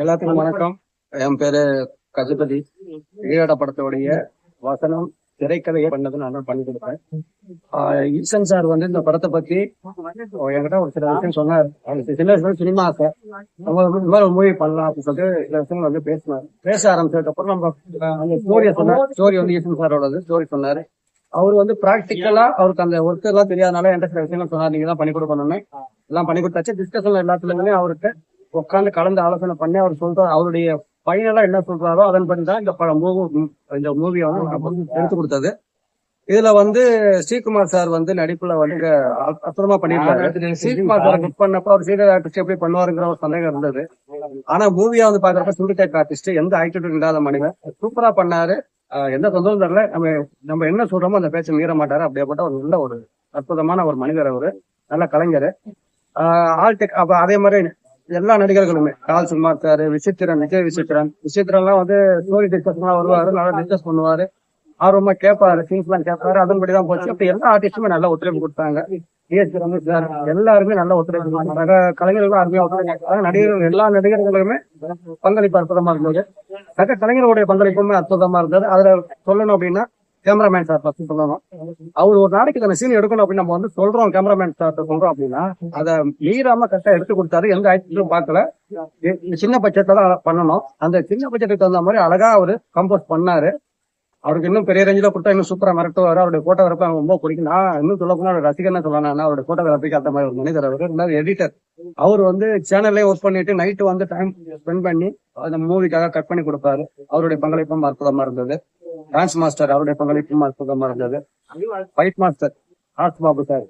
எல்லாத்துக்கும் வணக்கம். என் பேரு கஜபதி. ஈரோட படத்தோடைய வசனம் திரைக்கதையை பண்ணது நான் பண்ணி கொடுப்பேன் ஈசன் சார் வந்து இந்த படத்தை பத்தி என்கிட்ட ஒரு சில விஷயம் சொன்னார். அவருக்கு சின்ன வயசுல சினிமா ஆசை நம்ம இந்த மாதிரி ஒரு மூவி பண்ணலாம் அப்படின்னு சொல்லிட்டு சில விஷயங்கள் வந்து பேசினார். பேச ஆரம்பிச்சதுக்கு அப்புறம் நம்ம அந்த ஸ்டோரியை சொன்னார். ஸ்டோரி வந்து ஈசன் சாரோடது. ஸ்டோரி சொன்னாரு. அவர் வந்து பிராக்டிக்கலா அவருக்கு அந்த ஒர்க் எல்லாம் தெரியாதனால என்கிட்ட சில விஷயங்கள் சொன்னார். நீங்க தான் பண்ணி கொடுக்கணும்னு. எல்லாம் பண்ணி கொடுத்தாச்சு. டிஸ்கஷன் எல்லாத்துலயுமே அவர்கிட்ட உட்காந்து கலந்து ஆலோசனை பண்ணி அவர் சொல்ற அவருடைய ஃபைனலா என்ன சொல்றாரோ அதன்படி தான் இந்த படம் இந்த மூவியை வந்து எடுத்து கொடுத்தது. இதுல வந்து ஸ்ரீகுமார் சார் வந்து நடிப்புல வந்து அற்புதமா பண்ணிருக்காரு ஸ்ரீகுமார் சார் புக் பண்ணப்ப அவர் சீனியர் ஆர்டிஸ்ட் எப்படி பண்ணுவாருங்கிற ஒரு சந்தேகம் இருந்தது. ஆனா மூவியா வந்து பாக்குறப்ப சுண்டு ஆர்டிஸ்ட் எந்த ஆக்டிவிட்டி இல்லாத மனிதன். சூப்பரா பண்ணாரு. ஆஹ் எந்த தொந்தரவும் தரல. நம்ம நம்ம என்ன சொல்றோமோ அந்த பேச்சை மீற மாட்டாரு. அப்படியேப்பட்ட ஒரு நல்ல ஒரு அற்புதமான ஒரு மனிதர் அவரு. நல்ல கலைஞர். ஆல் டெக் அப்ப அதே மாதிரி எல்லா நடிகர்களுமே. கால் சுமார் சார் விசித்திரன் விஜய் விசித்திரன். விசித்திரன்லாம் வந்து ஸ்டோரி டிஸ்கஸ் எல்லாம் வருவாரு நல்லா டிஸ்கஸ் பண்ணுவாரு. ஆர்வமா கேட்பாரு சீன்ஸ் எல்லாம் கேட்பாரு அதன்படி தான் போச்சு. அப்ப எல்லா ஆர்டிஸ்டுமே நல்லா ஒத்துழைப்பு கொடுத்தாங்க. ரமேஷ் சார் எல்லாருமே நல்ல ஒத்துழைப்பு கொடுத்தாங்க. கலைஞர்களும் அருமையா ஒத்துழைப்பு நடிகர்கள் எல்லா நடிகர்களுமே பங்களிப்பு அற்புதமா இருந்தது. சக கலைஞர்களுடைய பங்களிப்புமே அற்புதமா இருந்தது. அதுல சொல்லணும் அப்படின்னா கேமராமேன் சார் ஃபர்ஸ்ட் சொல்லணும். அவர் ஒரு நாளைக்கு தன்னை சீன் எடுக்கணும் அப்படின்னு நம்ம வந்து சொல்றோம் கேமராமேன் சார் சொல்றோம் அப்படின்னா அதை மீறாம கரெக்டா எடுத்து கொடுத்தாரு. எந்த ஆக்டரும் பார்க்கல. இந்த சின்ன பட்ஜெட்ல தான் பண்ணணும். அந்த சின்ன பட்ஜெட்டுக்கு தகுந்த மாதிரி அழகா அவரு கம்போஸ் பண்ணாரு. அவருக்கு இன்னும் பெரிய ரேஞ்சில் கொடுத்தா இன்னும் சூப்பரா மிரட்டுவாரு. அவருடைய போட்டோகிராஃபி அவங்க ரொம்ப பிடிக்கும். நான் இன்னும் சொல்ல போனா அவருடைய ரசிகர்னு சொல்லலாம் அவருடைய ஃபோட்டோகிராஃபிக்கு அந்த மாதிரி ஒரு மனிதர் அவர். ரெண்டாவது எடிட்டர் அவர் வந்து சேனல்லே ஒர்க் பண்ணிட்டு நைட்டு வந்து டைம் ஸ்பெண்ட் பண்ணி அந்த மூவிக்காக கட் பண்ணி கொடுப்பாரு. அவருடைய பங்களிப்பும் அற்புதமா இருந்தது. டான்ஸ் மாஸ்டர் அவருடைய பங்களிப்பும் அற்புதமா இருந்தது ஃபைட் மாஸ்டர் ஆர்ட்ஸ் பாபு சார்.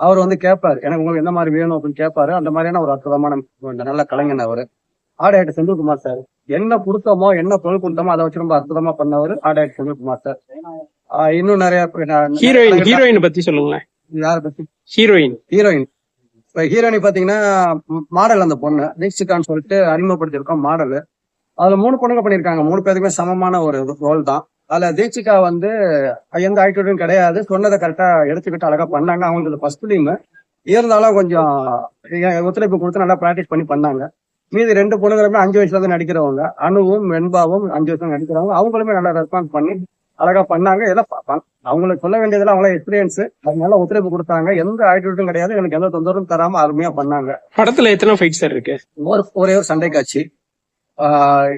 அவர் வந்து கேட்பாரு எனக்கு உங்களுக்கு எந்த மாதிரி வேணும்? அப்படின்னு கேட்பாரு அந்த மாதிரியான ஒரு அற்புதமான நல்ல கலைஞன் அவரு. ஆடையாட்டு செந்தில்குமார் சார். என்ன கொடுத்தோமோ என்ன பொருள் கொடுத்தோமோ அதை வச்சு ரொம்ப அற்புதமா பண்ணவர் ஆடையாட்டு செந்தில்குமார் சார். இன்னும் நிறைய ஹீரோயின் ஹீரோயின் பத்தி சொல்லுங்களேன். யாரை பத்தி? ஹீரோயின் ஹீரோயின் இப்ப ஹீரோயினி பாத்தீங்கன்னா மாடல் அந்த பொண்ணு. தீக்ஷிகான்னு சொல்லிட்டு அறிமுகப்படுத்தியிருக்கோம் மாடல் அதுல மூணு பொண்ணுங்க பண்ணிருக்காங்க மூணு பேருக்குமே சமமான ஒரு ரோல் தான். அதுல தீட்சிகா வந்து எந்த ஆக்டிவிட்டியும் கிடையாது. சொன்னதை கரெக்டா எடுத்துக்கிட்டு அழகா பண்ணாங்க. அவங்களுக்கு ஃபர்ஸ்ட் ஃபிலிம் இருந்தாலும் கொஞ்சம் ஒத்துழைப்பு கொடுத்து நல்லா ப்ராக்டிஸ் பண்ணி பண்ணாங்க. மீதி ரெண்டு பொண்ணுங்களுமே அஞ்சு வயசுல இருந்து நடிக்கிறவங்க. அணுவும் வெண்பாவும் அஞ்சு வருஷம் நடிக்கிறவங்க. அவங்களுமே நல்லா ரெஸ்பான்ஸ் பண்ணி அழகா பண்ணாங்க. இதெல்லாம் அவங்களுக்கு சொல்ல வேண்டியதெல்லாம் அவங்கள எக்ஸ்பீரியன்ஸ் அதனால ஒத்துழைப்பு கொடுத்தாங்க. எந்த ஆக்டிவிட்டியும் கிடையாது. எனக்கு எந்த தொந்தரவும் தராம அருமையா பண்ணாங்க. படத்துல எத்தனை ஃபைட் சார் இருக்கு? ஒரு ஒரே ஒரு சண்டை காட்சி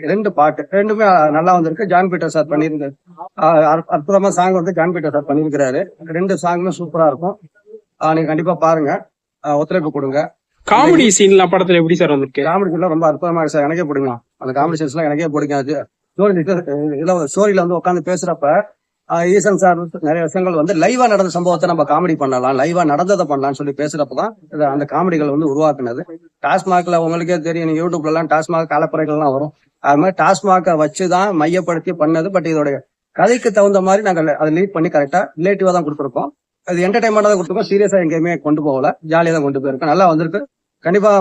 ரெண்டு பாட்டு. ரெண்டுமே நல்லா வந்திருக்கு. ஜான் பீட்டர் சார் அற்ப- அற்புதமா சாங் வந்து ஜான் பீட்டர் சார் பண்ணியிருக்கிறாரு. ரெண்டு சாங்குமே சூப்பரா இருக்கும். நீங்க கண்டிப்பா பாருங்க. ஒத்துழைப்பு கொடுங்க. காமெடி சீன்லாம் படத்துல எப்படி சார் வந்திருக்கு? காமெடி எல்லாம் ரொம்ப அற்புதமா சார். எனக்கே பிடிக்கும். அந்த காமெடி சீன்ஸ் எல்லாம் எனக்கே பிடிக்கும் அது ஸ்டோரி இதுல ஸ்டோரியில வந்து உட்காந்து பேசுறப்ப ஈசன் சார் நிறைய விஷயங்கள் வந்து லைவா நடந்த சம்பவத்தை நம்ம காமெடி பண்ணலாம் லைவா நடந்ததை பண்ணலாம்னு சொல்லி பேசுறப்பதான் அந்த காமெடிகள் வந்து உருவாக்குனது. டாஸ்மாக்ல உங்களுக்கே தெரியும் யூடியூப்ல எல்லாம் டாஸ்மாக் காலப்பறைகள்லாம் வரும். அது மாதிரி டாஸ்மாகை வச்சுதான் மையப்படுத்தி பண்ணது பட் இதோடைய கதைக்கு தகுந்த மாதிரி நாங்கள் அதை லீட் பண்ணி கரெக்டா ரிலேட்டிவா தான் கொடுத்துருக்கோம். அது என்டர்டைன்மெண்டா தான் கொடுத்துருக்கோம் சீரியஸா எங்கேயுமே கொண்டு போகல. ஜாலியா தான் கொண்டு போயிருக்கோம். நல்லா வந்திருக்கு. கண்டிப்பா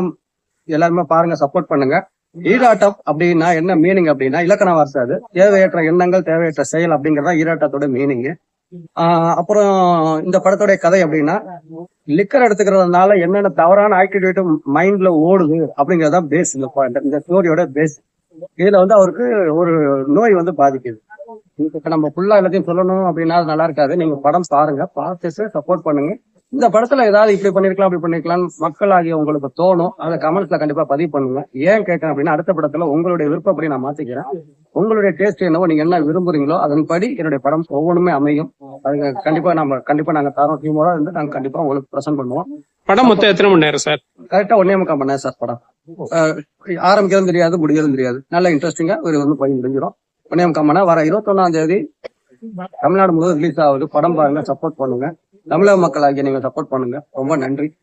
எல்லாருமே பாருங்க சப்போர்ட் பண்ணுங்க. ஈராட்டம் அப்படின்னா என்ன மீனிங் அப்படின்னா இலக்கண வார்த்தை அது. தேவையற்ற எண்ணங்கள் தேவையற்ற செயல் அப்படிங்கறதா ஈராட்டத்தோட மீனிங் அப்புறம் இந்த படத்தோடைய கதை அப்படின்னா லிக்கர் எடுத்துக்கிறதுனால என்னென்ன தவறான ஆக்டிவிட்டி மைண்ட்ல ஓடுது அப்படிங்கறதான் பேஸ் இந்த பாயிண்ட் இந்த ஸ்டோரியோட பேஸ் இதுல வந்து அவருக்கு ஒரு நோய் வந்து பாதிக்குது. இப்ப நம்ம ஃபுல்லா எல்லாத்தையும் சொல்லணும் அப்படின்னா அது நல்லா இருக்காது. நீங்க படம் பாருங்க. பார்த்து சப்போர்ட் பண்ணுங்க. இந்த படத்துல ஏதாவது இப்படி பண்ணிருக்கலாம் அப்படி பண்ணிருக்கலாம் மக்கள் ஆகிய உங்களுக்கு தோணும். அதை கமெண்ட்ஸ்ல கண்டிப்பா பதிவு பண்ணுங்க. ஏன் கேட்கறேன் அப்படின்னா அடுத்த படத்துல உங்களுடைய விருப்பப்படி நான் மாத்திக்கிறேன். உங்களுடைய டேஸ்ட் என்னவோ நீங்க என்ன விரும்புறீங்களோ அதன்படி என்னுடைய படம் ஒவ்வொன்றுமே அமையும். அது கண்டிப்பா நம்ம கண்டிப்பா நாங்க தரோம். டீமோட இருந்து நாங்க கண்டிப்பா உங்களுக்கு ப்ரெசென்ட் பண்ணுவோம். படம் மொத்தம் எத்தனை மணி நேரம் சார்? கரெக்டா ஒன்னே முக்கால் பண்ணேன் சார் படம். ஆரம்பிக்கிறதும் தெரியாது முடியறதும் தெரியாது. நல்லா இன்ட்ரெஸ்டிங்கா ஒரு வந்து போய் முடிஞ்சிடும். ஒன்னே முக்கால் மணி நேரம் வர இருபத்தொன்னாம் தேதி தமிழ்நாடு முழுவதும் ரிலீஸ் ஆகுது. படம் பாருங்க சப்போர்ட் பண்ணுங்க. தமிழக மக்களாகிய நீங்க சப்போர்ட் பண்ணுங்க. ரொம்ப நன்றி.